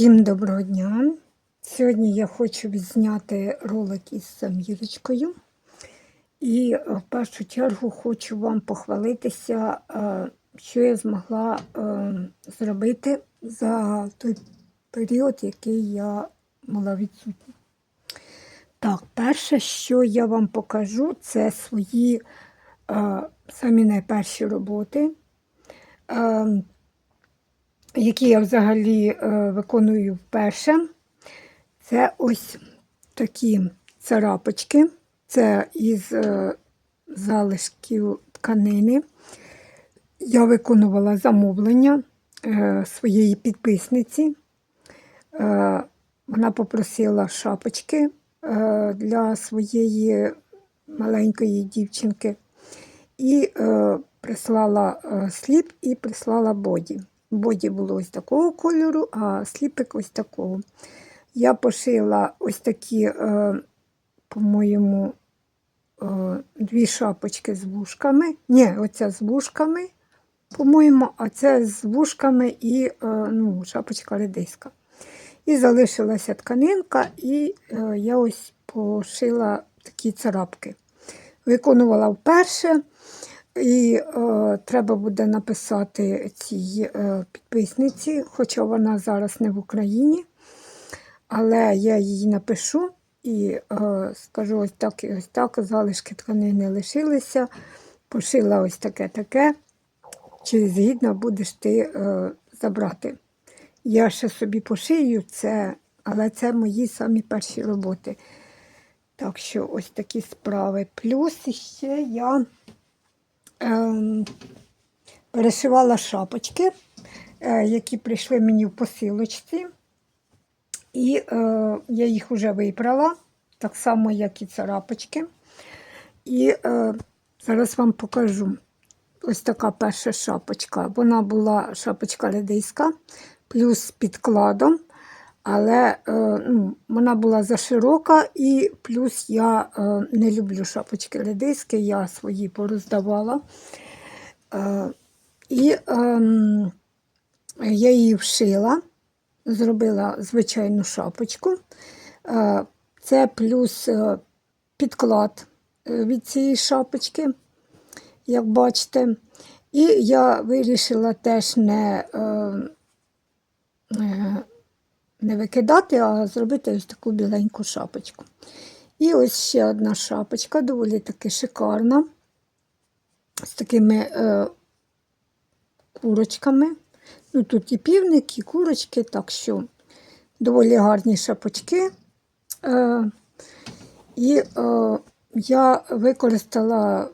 Всім доброго дня! Сьогодні я хочу відзняти ролик із Самірочкою. І е, в першу чергу хочу вам похвалитися, е, що я змогла е, зробити за той період, який я була відсутня. Так, перше, що я вам покажу, це свої самі найперші роботи. Які я взагалі е, виконую вперше. Це ось такі царапочки. Це із е, залишків тканини. Я виконувала замовлення е, своєї підписниці. Вона попросила шапочки для своєї маленької дівчинки. І прислала сліп і прислала боді. Боді було ось такого кольору, а сліпик ось такого. Я пошила ось такі, е, по-моєму, е, дві шапочки з вушками. Ні, оця з вушками, по-моєму, а це з вушками і е, ну, шапочка редиска. І залишилася тканинка, і я ось пошила такі царапки. Виконувала вперше. І е, треба буде написати цій е, підписниці, хоча вона зараз не в Україні. Але я їй напишу і е, скажу ось так і ось так. Залишки тканини лишилися. Пошила ось таке-таке. Чи згідно будеш ти е, забрати? Я ще собі пошию це, але це мої самі перші роботи. Так що ось такі справи. Плюс ще я. Ем, перешивала шапочки, е, які прийшли мені в посилочці. І е, я їх вже вибрала, так само, як і царапочки. І е, зараз вам покажу ось така перша шапочка. Вона була шапочка редиська, плюс з підкладом. Але е, ну, вона була заширока, і плюс я е, не люблю шапочки редиски, я свої пороздавала. Е, і е, я її вшила, зробила звичайну шапочку. Це плюс підклад від цієї шапочки, як бачите. І я вирішила теж не. Не викидати, а зробити ось таку біленьку шапочку. І ось ще одна шапочка, доволі таки шикарна, з такими е, курочками. Ну, Тут і півник, і курочки, так що доволі гарні шапочки. Е, І е, я використала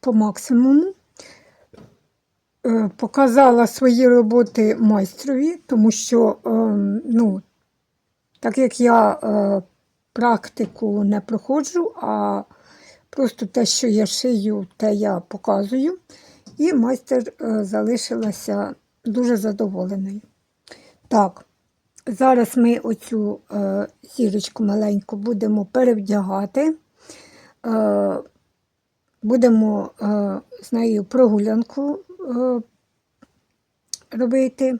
по максимуму. Е, показала свої роботи майстрові, тому що, е, ну, так як я е, практику не проходжу, а просто те, що я шию, те я показую. І майстер залишилася дуже задоволеною. Так, зараз ми оцю зірочку маленьку будемо перевдягати. Будемо з нею прогулянку робити,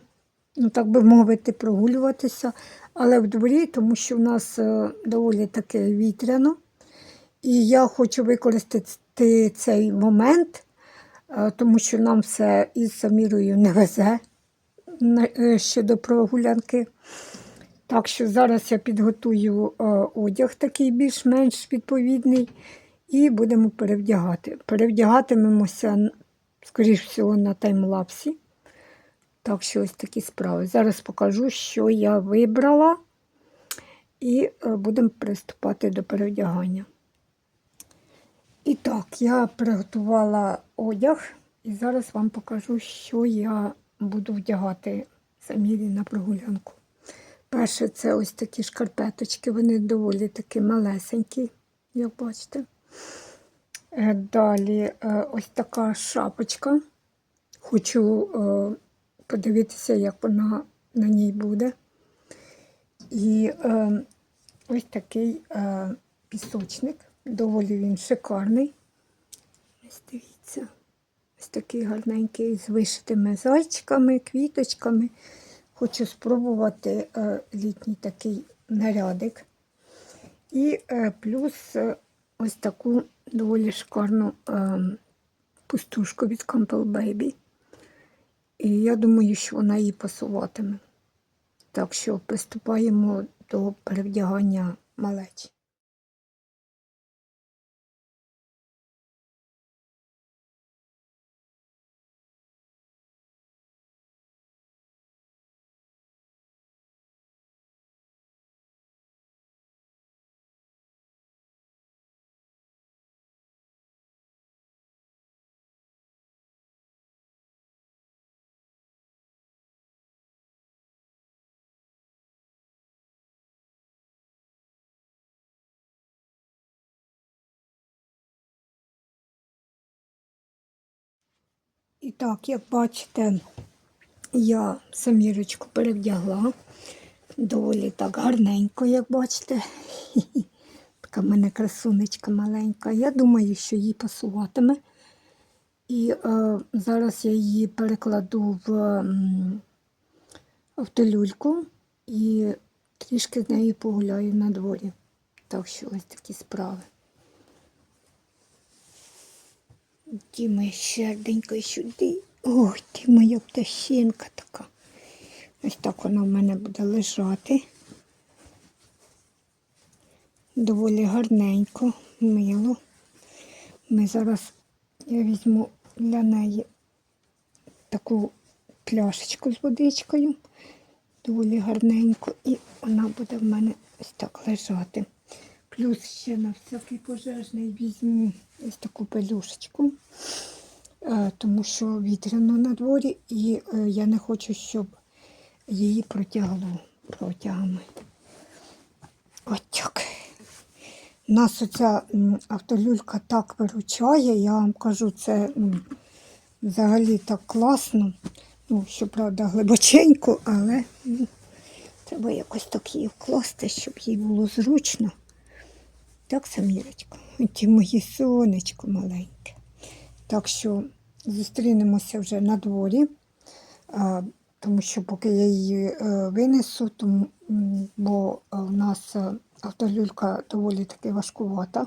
ну так би мовити, прогулюватися, але в дворі, тому що в нас е, доволі таке вітряно. І я хочу використати цей момент, е, тому що нам все із Самірою не везе щодо прогулянки. Так що зараз я підготую одяг такий більш-менш відповідний, і будемо перевдягати. Перевдягатимемося скоріш всього, на таймлапсі. Так що ось такі справи. Зараз покажу, що я вибрала, і е, будемо приступати до переодягання. І так, я приготувала одяг, і зараз вам покажу, що я буду вдягати самі на прогулянку. Перше, це ось такі шкарпеточки, вони доволі такі малесенькі, як бачите. Е, далі е, ось така шапочка. Хочу е, подивитися, як вона на ній буде. І ось такий пісочник, доволі він шикарний. Ось дивіться, ось такий гарненький з вишитими зайчиками, квіточками. хочу спробувати літній такий нарядик. І плюс ось таку доволі шикарну е, пустушку від Campbell Baby. І я думаю, що вона їй пасуватиме. Так що приступаємо до перевдягання малечі. І так, як бачите, я самірочку перевдягла. Доволі так гарненько, як бачите. Така в мене красунечка маленька. Я думаю, що їй пасуватиме. І е, зараз я її перекладу в автолюльку і трішки з нею погуляю на дворі. Так що ось такі справи. Ті моя щерденька сюди. Ой, ти моя пташинка така. Ось так вона в мене буде лежати. Доволі гарненько, мило. Ми зараз я візьму для неї таку пляшечку з водичкою. Доволі гарненько. І вона буде в мене ось так лежати. Плюс ще на всякий пожежний візьму ось таку пелюшечку, е, тому що вітряно на дворі, і е, я не хочу, щоб її протягло протягами. От так. Нас оця автолюлька так виручає, я вам кажу, це м, взагалі так класно. Ну, щоправда, глибоченько, але ну, треба якось так її вкласти, щоб їй було зручно. Так, Самірочко, ті мої сонечко маленьке. Так що зустрінемося вже на дворі, тому що поки я її е, винесу, тому, бо е, у нас е, автолюлька доволі таки важкувата.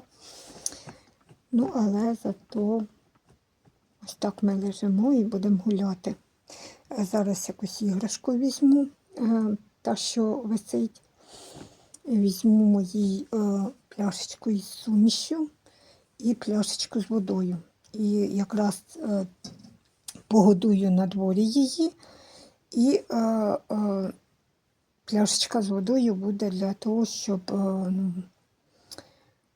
Ну, але зато ось так ми лежимо і будемо гуляти. Зараз якусь іграшку візьму, та що висить. Візьму мої е, пляшечку із сумішю і пляшечку з водою. І якраз е, погодую на дворі її. І е, е, пляшечка з водою буде для того, щоб, е, ну,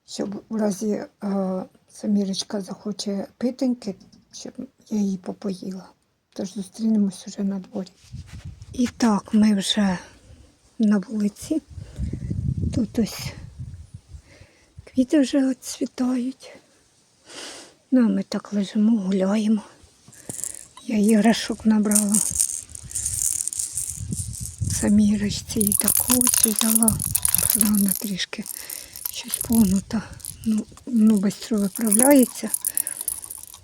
щоб в разі е, Самірочка захоче питеньки, щоб я її попоїла. Тож зустрінемось уже на дворі. І так, ми вже на вулиці. Тут ось квіти вже відцвітають. Ну, а ми так лежимо, гуляємо. Я іграшок набрала. Самірочці і таку взяла. Вона трішки щось погнута. Ну, ну швидко виправляється.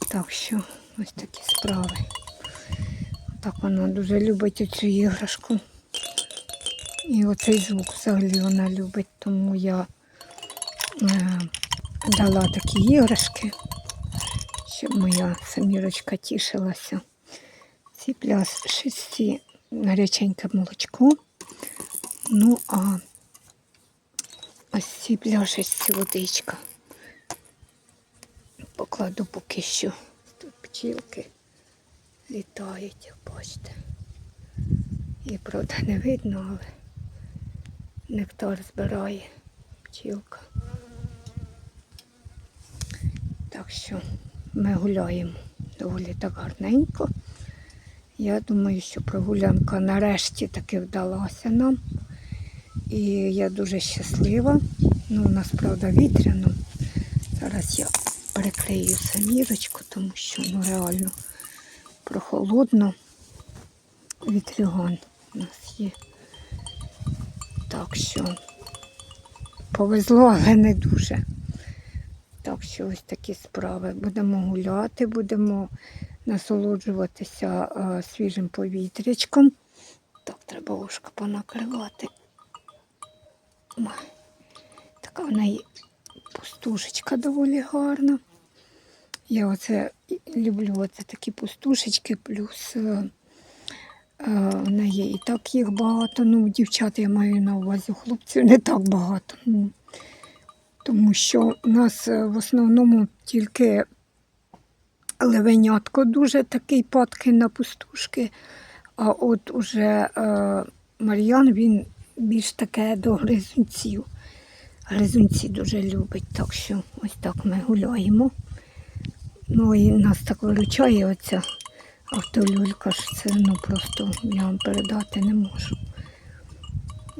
Так що ось такі справи. Так вона дуже любить цю іграшку. І оцей звук взагалі вона любить, тому я дала такі іграшки, щоб моя самірочка тішилася. Ці пляшечці гаряченьке молочко. Ну, а ось ці пляшечці водичка. Покладу поки що. Тут пчілки літають, як бачите. І правда не видно, але нектар збирає пчілка. Так що ми гуляємо доволі так гарненько. Я думаю, що прогулянка нарешті таки вдалася нам. І я дуже щаслива. Ну, у нас, правда, вітряно. Зараз я перекрию самірочку, тому що ну, реально прохолодно. Вітрюган у нас є. Так що повезло, але не дуже. Так що ось такі справи. Будемо гуляти, будемо насолоджуватися а, свіжим повітрячком. Так, треба ушко понакривати. Така в неї пустушечка доволі гарна. Я оце люблю оце такі пустушечки, плюс е, е, в неї і так їх багато. Ну, дівчат я маю на увазі, хлопців не так багато. Ну, тому що у нас е, в основному тільки левенятко дуже такий падкий на пустушки. А от уже е, Мар'ян він більш таке до гризунців. Гризунці дуже любить, так що ось так ми гуляємо. Ну і нас так виручає оця автолюлька, що це ну просто я вам передати не можу.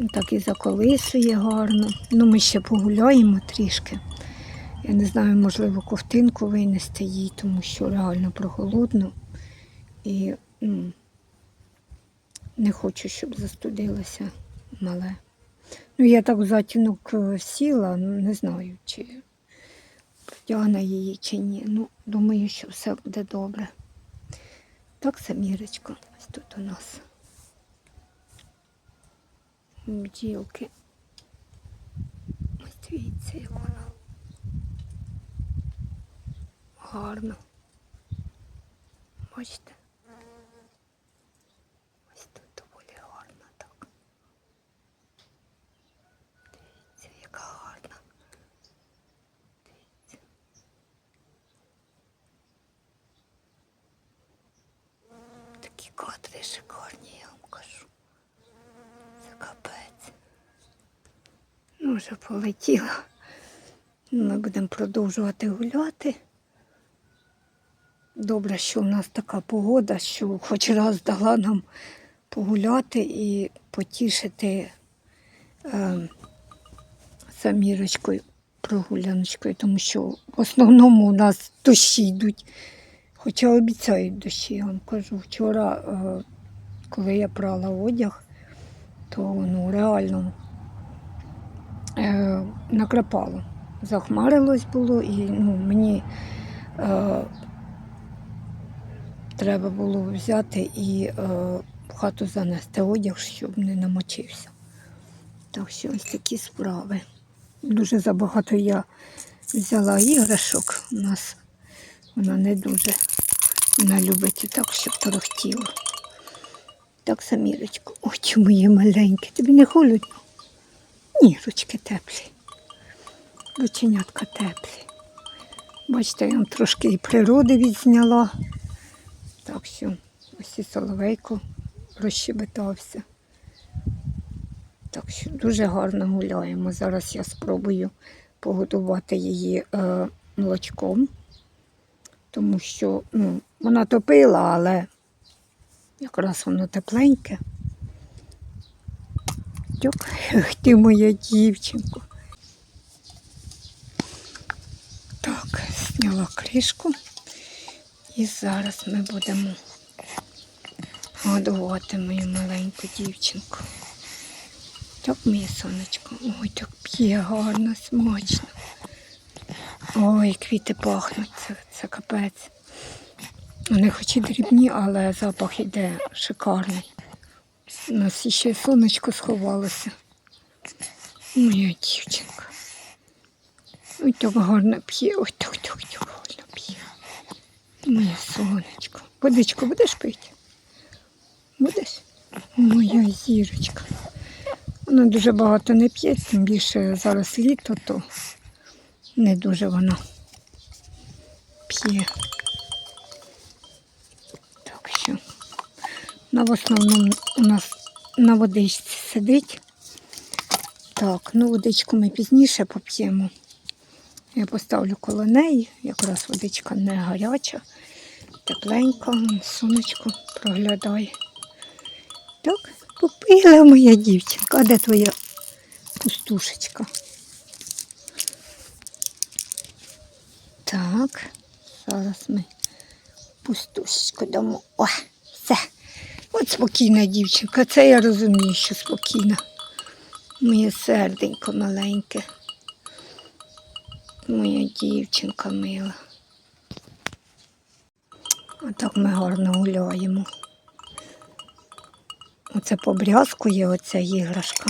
Ну, Так і заколисує гарно. Ну ми ще погуляємо трішки. Я не знаю, можливо, ковтинку винести їй, тому що реально прохолодно. І ну, не хочу, щоб застудилося мале. Ну, я так в затінок е, сіла, ну, не знаю, чи протягне її чи ні. Ну, думаю, що все буде добре. Так, Самірочко, ось тут у нас. Бджілки. Ось дивіться, як вона. Гарно. Бачите? Ось тут доволі гарно так. Дивіться, яка гарна. Дивіться. Такі кадри шикарні, я вам кажу. Капець. Ну, вже полетіла. Ми будемо продовжувати гуляти. Добре, що в нас така погода, що хоч раз дала нам погуляти і потішити е, самірочкою, прогуляночкою, тому що в основному у нас дощі йдуть. Хоча обіцяють дощі, я вам кажу. Вчора, е, коли я прала одяг, то ну, реально е, накрапало. Захмарилось було і ну, мені е, треба було взяти і е, в хату занести одяг, щоб не намочився. Так що ось такі справи. Дуже забагато я взяла іграшок. У нас вона не дуже вона любить і так, щоб торохтіло. Так, Самірочко, ой, чому є маленьке, тобі не холодно? Ні, ручки теплі. Рученятка теплі. Бачите, я вам трошки і природи відзняла. Так що ось і соловейко розщебетався. Так що дуже гарно гуляємо. Зараз я спробую погодувати її е, молочком, тому що ну, вона топила, але якраз воно тепленьке. Тьоп, ти моя дівчинко. Так, зняла кришку. І зараз ми будемо годувати мою маленьку дівчинку. Так, моє сонечко. Ой, так п'є гарно, смачно. Ой, квіти пахнуть, це, це капець. Вони хоч і дрібні, але запах іде шикарний. У нас ще сонечко сховалося. Моя дівчинка. Ой, так гарно п'є, ой, так, так, так гарно п'є. Моє сонечко. Водичку будеш пити? Будеш? Моя зірочка. Вона дуже багато не п'є, тим більше зараз літо, то не дуже вона п'є. Так що вона в основному у нас на водичці сидить. Так, ну водичку ми пізніше поп'ємо. Я поставлю коло неї, якраз водичка не гаряча, тепленька, сонечко проглядає. Так, попила моя дівчинка. А де твоя пустушечка? Так, зараз ми пустушечку дамо. О, все. От спокійна дівчинка. Це я розумію, що спокійна. Моє серденько маленьке. Моя дівчинка мила. Отак ми гарно гуляємо. оце побрязкує оця іграшка.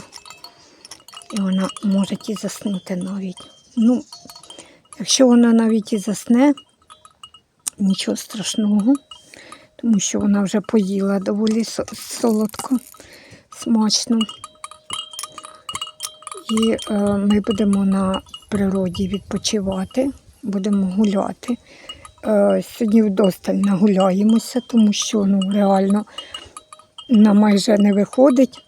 І вона може і заснути навіть. Ну, якщо вона навіть і засне, нічого страшного, тому що вона вже поїла доволі солодко, смачно. І е, ми будемо на природі відпочивати, будемо гуляти. Е, сьогодні вдосталь нагуляємося, тому що ну, реально нам майже не виходить.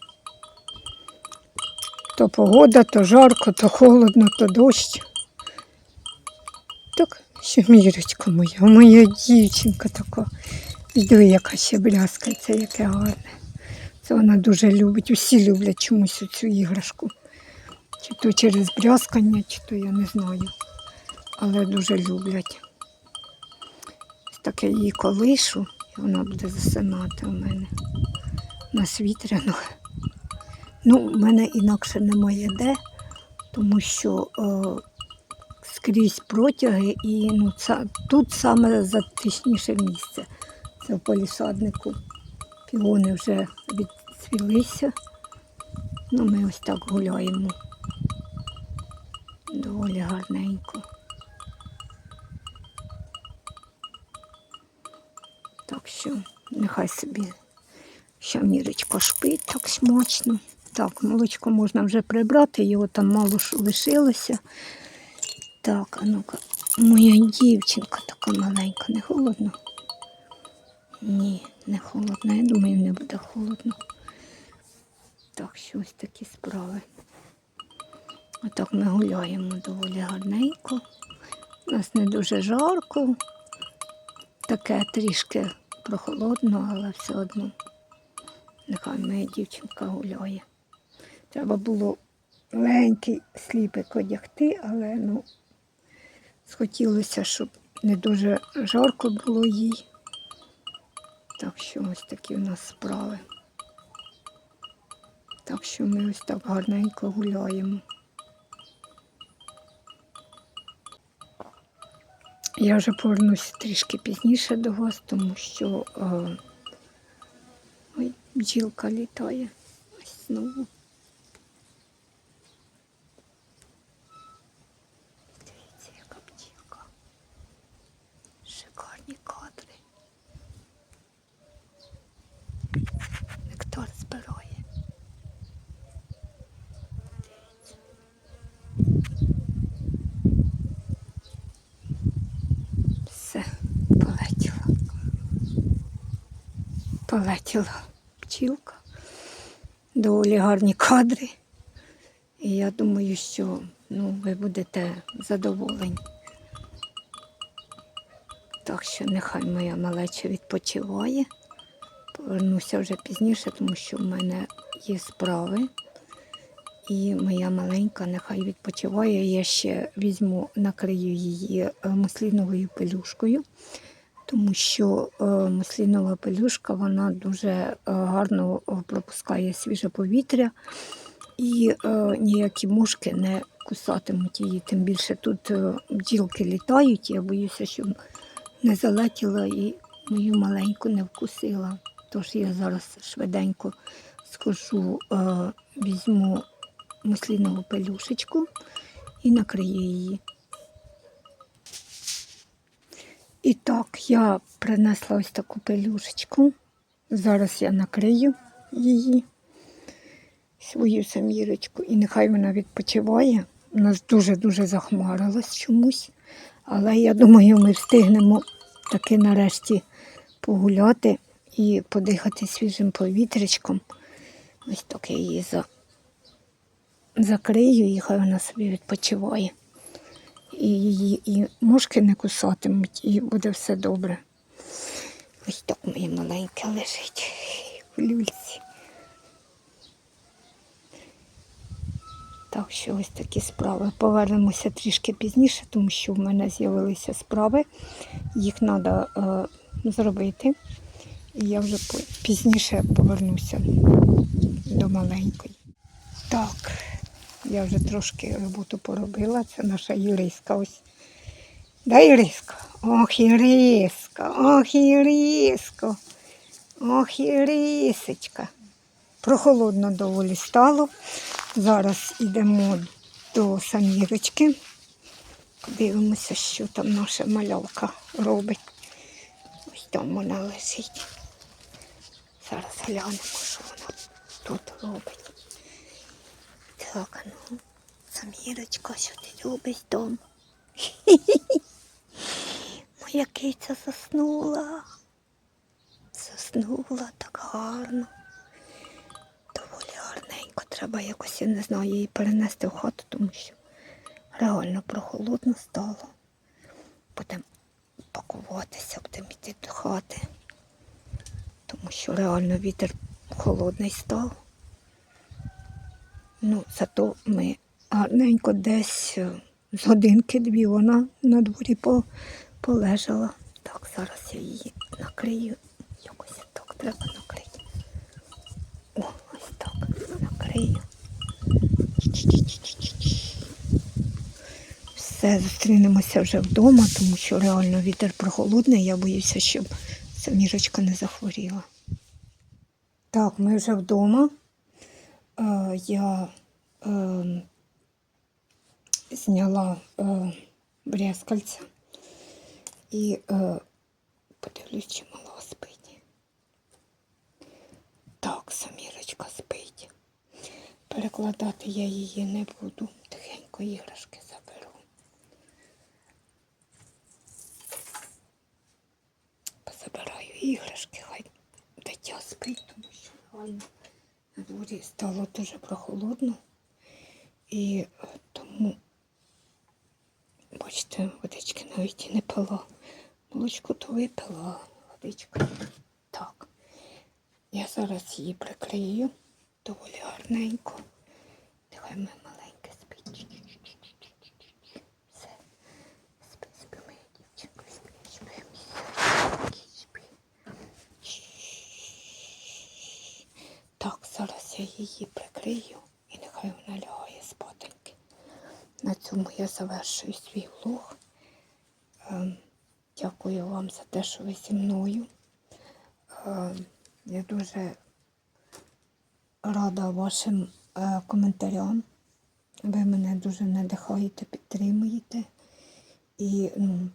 То погода, то жарко, то холодно, то дощ. Так, ще мірочка моя, моя дівчинка така. Диви, яка ще брязкається, яке гарне. Це вона дуже любить. Усі люблять чомусь цю іграшку. Чи то через брязкання, чи то я не знаю. Але дуже люблять. Таке її колишу, і вона буде засинати у мене на світряно. Ну, в мене інакше немає де, тому що е, скрізь протяги і ну, це, тут саме затишніше місце. Це в полісаднику. Піони вже відцвілися. Ну, ми ось так гуляємо. Доволі гарненько. Так що нехай собі ще мірочка шпить так смачно. Так, молочко можна вже прибрати, його там мало що лишилося. Так, а ну-ка, моя дівчинка така маленька, не холодно? Ні, не холодно. Я думаю, не буде холодно. Так, що ось такі справи. Отак ми гуляємо доволі гарненько. У нас не дуже жарко, таке трішки прохолодно, але все одно. Нехай моя дівчинка гуляє. Треба було легенький сліпик одягти, але ну, схотілося, щоб не дуже жарко було їй. Так що ось такі у нас справи. Так що ми ось так гарненько гуляємо. Я вже повернуся трішки пізніше до вас, тому що е, ой, бджілка літає. Ось знову. Дивіться, яка бджілка. Шикарні кадри. Нектар збирає. Дивіться. Все, полетіла. Полетіла пчілка. Доволі гарні кадри. І я думаю, що ну, ви будете задоволені. Так що нехай моя малеча відпочиває. Повернуся вже пізніше, тому що в мене є справи. І моя маленька нехай відпочиває. Я ще візьму, накрию її е, мусліновою пелюшкою, тому що е, муслінова пелюшка вона дуже е, гарно е, пропускає свіже повітря і ніякі мушки не кусатимуть її. Тим більше тут бджілки літають, я боюся, щоб не залетіла і мою маленьку не вкусила. Тож я зараз швиденько схожу, візьму муслінову пелюшечку і накрию її. І так, я принесла ось таку пелюшечку. Зараз я накрию її, свою самірочку, і нехай вона відпочиває. У нас дуже-дуже захмарилось чомусь. Але я думаю, ми встигнемо таки нарешті погуляти і подихати свіжим повітрячком. Ось так її за... закрию і хай вона собі відпочиває. І її і мушки не кусатимуть, і буде все добре. Ось так моє маленьке лежить в люльці. Так що ось такі справи. Повернемося трішки пізніше, тому що в мене з'явилися справи. Їх треба е, зробити. І я вже пізніше повернуся до маленької. Так, я вже трошки роботу поробила. Це наша Юриска ось. Да, Юриска? Ох, Юриска, ох, Юриско, ох, Юрисочка. Прохолодно доволі стало. Зараз йдемо до самірочки. Подивимося, що там наша малявка робить. Ось там вона лежить. Зараз глянемо, що вона тут робить. Так, ну, Самірочка, що ти робиш вдома? Моя киця заснула. Заснула так гарно. Доволі гарненько. Треба якось, я не знаю, її перенести в хату, тому що реально прохолодно стало. Будемо пакуватися, будемо йти до хати. Тому що реально вітер холодний став. Ну, зато ми гарненько десь е, з годинки-дві вона на дворі полежала. Так, зараз я її накрию. Якось так треба накрити. О, ось так. Накрию. Все, зустрінемося вже вдома, тому що реально вітер прохолодний. Я боюся, щоб Самірочка не захворіла. Так, ми вже вдома. Е, я е, зняла е, брязкальця і е, подивлюсь, чи мала спить. Так, Самірочка спить. Перекладати я її не буду. Тихенько іграшки заберу. Позабираю іграшки, хай дитя спить, тому що на дворі стало дуже прохолодно. І тому, бачите, водички навіть і не пила. Молочко то випила, водичка. Так. Я зараз її прикрию доволі гарненько. Нехай ми маленьке спить. Чу-чу-чу-чу-чу-чу-чу. Все. Спи, спи, моя дівчинка, спи, спи, спи, спи. Чш. Так, зараз я її прикрию і нехай вона лягає спатеньки. На цьому я завершую свій влог. Ем, Дякую вам за те, що ви зі мною. Ем, Я дуже рада вашим е, коментарям. Ви мене дуже надихаєте, підтримуєте. І ну,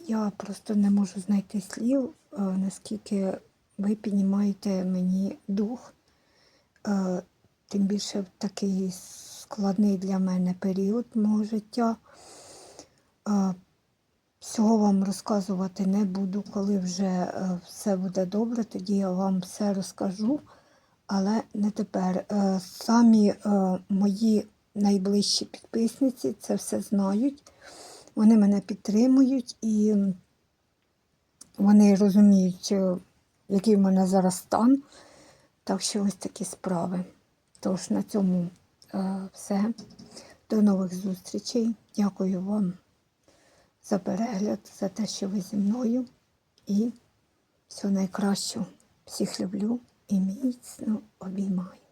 я просто не можу знайти слів, е, наскільки ви піднімаєте мені дух. Е, Тим більше в такий складний для мене період мого життя. Е, Всього вам розказувати не буду, коли вже е, все буде добре, тоді я вам все розкажу, але не тепер. Самі мої найближчі підписниці це все знають. Вони мене підтримують і вони розуміють, який в мене зараз стан. Так що ось такі справи. Тож на цьому е, все. До нових зустрічей. Дякую вам за перегляд, за те, що ви зі мною. І всього найкращого. Всіх люблю і міцно обіймаю.